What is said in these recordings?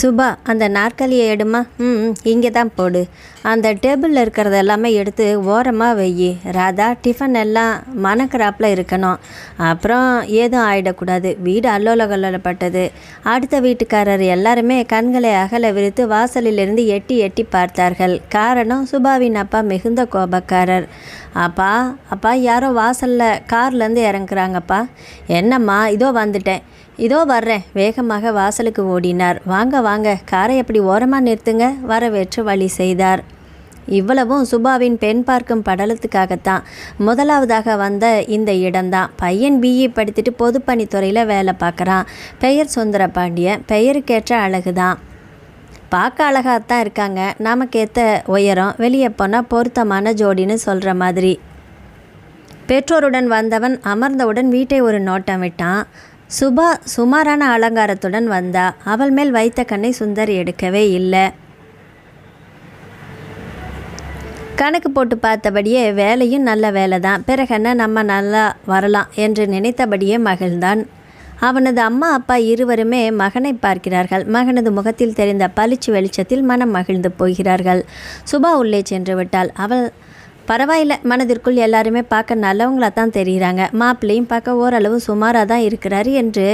சுபா அந்த நாற்காலியை எடுமா? ம் இங்கே தான் போடு. அந்த டேபிளில் இருக்கிறது எல்லாமே எடுத்து ஓரமாக வெய்யி ராதா டிஃபன் எல்லாம் மனக்கிறாப்பில் இருக்கணும். அப்புறம் ஏதும் ஆயிடக்கூடாது. வீடு அல்லோல கல்லோலப்பட்டது அடுத்த வீட்டுக்காரர் எல்லாருமே கண்களை அகல விரித்து வாசலிலிருந்து எட்டி எட்டி பார்த்தார்கள். காரணம் சுபாவின் அப்பா மிகுந்த கோபக்காரர். அப்பா அப்பா யாரோ வாசலில் கார்லேருந்து இறங்குறாங்கப்பா. என்னம்மா இதோ வந்துட்டேன். இதோ வர்றேன். வேகமாக வாசலுக்கு ஓடினார். வாங்க வாங்க. காரை அப்படி ஓரமாக நிறுத்துங்க. வரவேற்று வழி செய்தார். இவ்வளவும் சுபாவின் பெண் பார்க்கும் படலத்துக்காகத்தான். முதலாவதாக வந்த இந்த இடம்தான். பையன் பிஇ படித்துட்டு பொதுப்பணித்துறையில் வேலை பார்க்குறான். பெயர் சுந்தர பாண்டியன் பெயருக்கேற்ற அழகுதான். பார்க்க அழகாகத்தான் இருக்காங்க. நமக்கேற்ற உயரம் வெளியே போனால் பொருத்தமான ஜோடின்னு சொல்கிற மாதிரி. பெற்றோருடன் வந்தவன் அமர்ந்தவுடன் வீட்டை ஒரு நோட்டம் விட்டான். சுபா சுமாரான அலங்காரத்துடன் வந்தா. அவள் மேல் வைத்த கண்ணை சுந்தர் எடுக்கவே இல்லை. கணக்கு போட்டு பார்த்தபடியே வேலையும் நல்ல வேலை தான் பிறகென்ன நம்ம நல்லா வரலாம் என்று நினைத்தபடியே மகிழ்ந்தான். அவனது அம்மா அப்பா இருவருமே மகனை பார்க்கிறார்கள். மகனது முகத்தில் தெரிந்த பளிச்சு வெளிச்சத்தில் மனம் மகிழ்ந்து போகிறார்கள். சுபா உள்ளே சென்று விட்டாள். அவள் பரவாயில்ல மனதிற்குள் எல்லாருமே பார்க்க நல்லவங்களா தான் தெரிகிறாங்க மாப்பிள்ளையும் பார்க்க ஓரளவு சுமாராக தான் இருக்கிறாரு என்று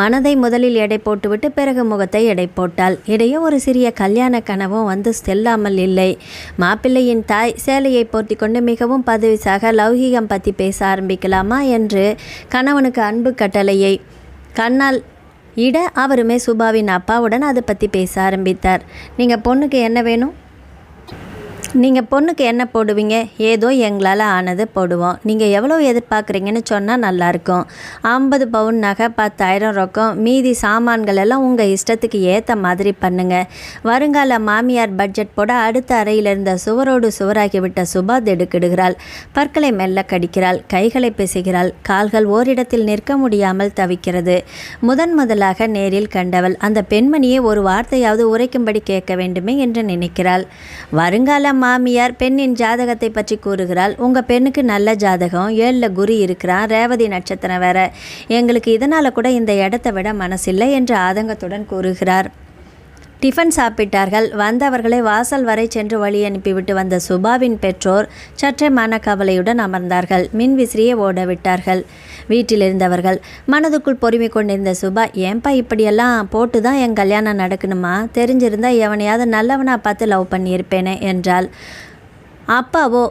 மனதை முதலில் எடை போட்டுவிட்டு பிறகு முகத்தை எடை போட்டாள். இடையே ஒரு சிறிய கல்யாண கனவும் வந்து செல்லாமல் இல்லை. மாப்பிள்ளையின் தாய் சேலையை போர்த்தி கொண்டு மிகவும் பதவிசாக லௌகீகம் பற்றி பேச ஆரம்பிக்கலாமா என்று கணவனுக்கு அன்பு கட்டளையை கண்ணால் இட அவருமே சுபாவின் அப்பாவுடன் அதை பற்றி பேச ஆரம்பித்தார். நீங்கள் பொண்ணுக்கு என்ன வேணும்? நீங்கள் பொண்ணுக்கு என்ன போடுவீங்க? ஏதோ எங்களால் ஆனது போடுவோம். நீங்கள் எவ்வளோ எதிர்பார்க்குறீங்கன்னு சொன்னால் நல்லாயிருக்கும் ஐம்பது பவுன் நகை பத்தாயிரம் ரொக்கம் மீதி சாமான்கள் எல்லாம் உங்கள் இஷ்டத்துக்கு ஏற்ற மாதிரி பண்ணுங்க. வருங்கால மாமியார் பட்ஜெட் போட அடுத்த அறையில் இருந்த சுவரோடு சுவராகிவிட்ட சுபா திடுக்கிடுகிறாள் பற்களை மெல்ல கடிக்கிறாள். கைகளை பிசுகிறாள். கால்கள் ஓரிடத்தில் நிற்க முடியாமல் தவிக்கிறது. முதன் முதலாக நேரில் கண்டவள் அந்த பெண்மணியை ஒரு வார்த்தையாவது உரைக்கும்படி கேட்க வேண்டுமே என்று நினைக்கிறாள். வருங்கால மாமியார் பெண்ணின் ஜாதகத்தை பற்றி கூறுகிறாள். உங்கள் பெண்ணுக்கு நல்ல ஜாதகம். ஏழில் குரு இருக்கிறான். ரேவதி நட்சத்திரம் வேற. எங்களுக்கு இதனால் கூட இந்த இடத்த விட மனசில்லை என்று ஆதங்கத்துடன் கூறுகிறார். டிஃபன் சாப்பிட்டார்கள். வந்தவர்களை வாசல் வரை சென்று வழி அனுப்பிவிட்டு வந்த சுபாவின் பெற்றோர் சற்றே மனக்கவலையுடன் அமர்ந்தார்கள். மின் விசிறியை ஓட விட்டார்கள் வீட்டில் இருந்தவர்கள் மனதுக்குள் பொறுமை கொண்டிருந்த சுபா ஏன்பா இப்படியெல்லாம் போட்டு தான் என் கல்யாணம் நடக்கணுமா? தெரிஞ்சிருந்தால் எவனையாவது நல்லவனாக பார்த்து லவ் பண்ணியிருப்பேனே என்றாள். அப்பாவோ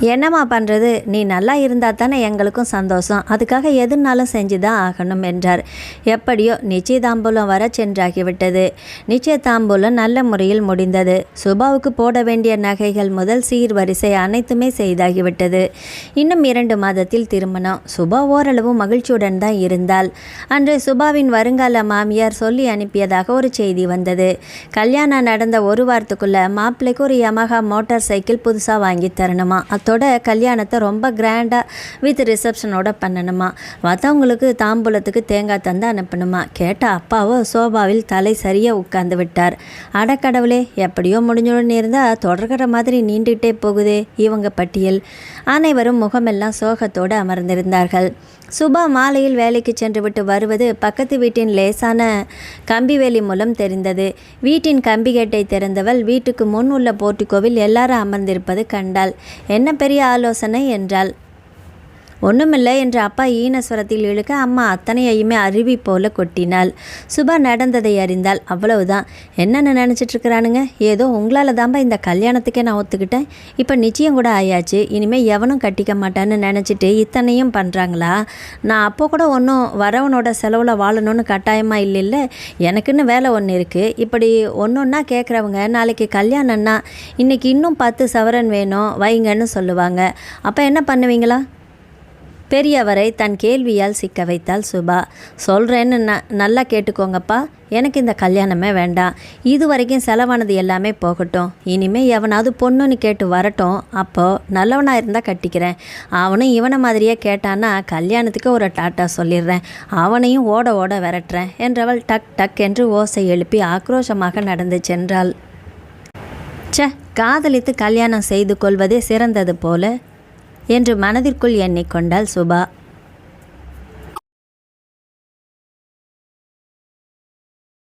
என்னம்மா பண்ணுறது நீ நல்லா இருந்தால் தானே எங்களுக்கும் சந்தோஷம். அதுக்காக எதுனாலும் செஞ்சு தான் ஆகணும் என்றார். எப்படியோ நிச்சயதாம்பூலம் வர சென்றாகிவிட்டது. நிச்சயதாம்பூலம் நல்ல முறையில் முடிந்தது. சுபாவுக்கு போட வேண்டிய நகைகள் முதல் சீர்வரிசை அனைத்துமே செய்தாகிவிட்டது. இன்னும் இரண்டு மாதத்தில் திருமணம். சுபா ஓரளவு மகிழ்ச்சியுடன் தான் இருந்தாள். அன்று சுபாவின் வருங்கால மாமியார் சொல்லி அனுப்பியதாக ஒரு செய்தி வந்தது. கல்யாணம் நடந்த ஒரு வாரத்துக்குள்ள மாப்பிள்ளைக்கு ஒரு யமஹா மோட்டார் சைக்கிள் புதுசாக வாங்கி தரணுமா? அத்தோட கல்யாணத்தை ரொம்ப கிராண்டாக வித் ரிசப்ஷனோட பண்ணணுமா? மற்றவங்களுக்கு தாம்பூலத்துக்கு தேங்காய் தந்து அனுப்பணுமா? கேட்ட அப்பாவோ சோபாவில் தலை சரியாக உட்கார்ந்து விட்டார். அடக்கடவுளே எப்படியோ முடிஞ்சோடனே இருந்தால் தொடர்கிற மாதிரி நீண்டுகிட்டே போகுதே இவங்க பட்டியல். அனைவரும் முகமெல்லாம் சோகத்தோடு அமர்ந்திருந்தார்கள். சுபா மாலையில் வேலைக்கு சென்றுவிட்டு வருவது பக்கத்து வீட்டின் லேசான கம்பிவேலி மூலம் தெரிந்தது. வீட்டின் கம்பிகேட்டை திறந்தவள் வீட்டுக்கு முன் உள்ள போர்ட்டிகோவில் எல்லாரும் அமர்ந்திருப்பது கண்டாள். என்ன பெரிய ஆலோசனை? என்றாள். ஒன்றுமில்லை என்று அப்பா ஈனஸ்வரத்தில் இழுக்க அம்மா அத்தனையையுமே அருவி போல கொட்டினாள். சுபா நடந்ததை அறிந்தால் அவ்வளவுதான். என்னென்ன நினச்சிட்டு இருக்கிறானுங்க ஏதோ உங்களால் தான்பா இந்த கல்யாணத்துக்கே நான் ஒத்துக்கிட்டேன். இப்போ நிச்சயம் கூட ஆயாச்சு. இனிமேல் எவனும் கட்டிக்க மாட்டான்னு நினச்சிட்டு இத்தனையும் பண்ணுறாங்களா நான் அப்போ கூட ஒன்றும் வரவனோட செலவில் வாழணும்னு கட்டாயமாக இல்லைல்ல. எனக்குன்னு வேலை ஒன்று இருக்குது இப்படி ஒன்று ஒன்றா கேட்குறவங்க நாளைக்கு கல்யாணம்னா இன்றைக்கி இன்னும் பத்து சவரன் வேணும் வைங்கன்னு சொல்லுவாங்க. அப்போ என்ன பண்ணுவீங்களா? பெரியவரை தன் கேள்வியால் சிக்க வைத்தாள் சுபா. சொல்கிறேன்னு ந நல்லா கேட்டுக்கோங்கப்பா. எனக்கு இந்த கல்யாணமே வேண்டாம். இது வரைக்கும் செலவானது எல்லாமே போகட்டும். இனிமேல் எவனாவது பொண்ணுன்னு கேட்டு வரட்டும். அப்போது நல்லவனாக இருந்தால் கட்டிக்கிறேன். அவனும் இவனை மாதிரியே கேட்டான்னா கல்யாணத்துக்கு ஒரு டாட்டா சொல்லிடுறேன். அவனையும் ஓட ஓட விரட்டுறேன் என்றவள் டக் டக் என்று ஓசை எழுப்பி ஆக்ரோஷமாக நடந்து சென்றாள். ச்சே காதலித்து கல்யாணம் செய்து கொள்வதே சிறந்தது போல. என்று மனதிற்குள் எண்ணிக்கொண்டாள் சுபா.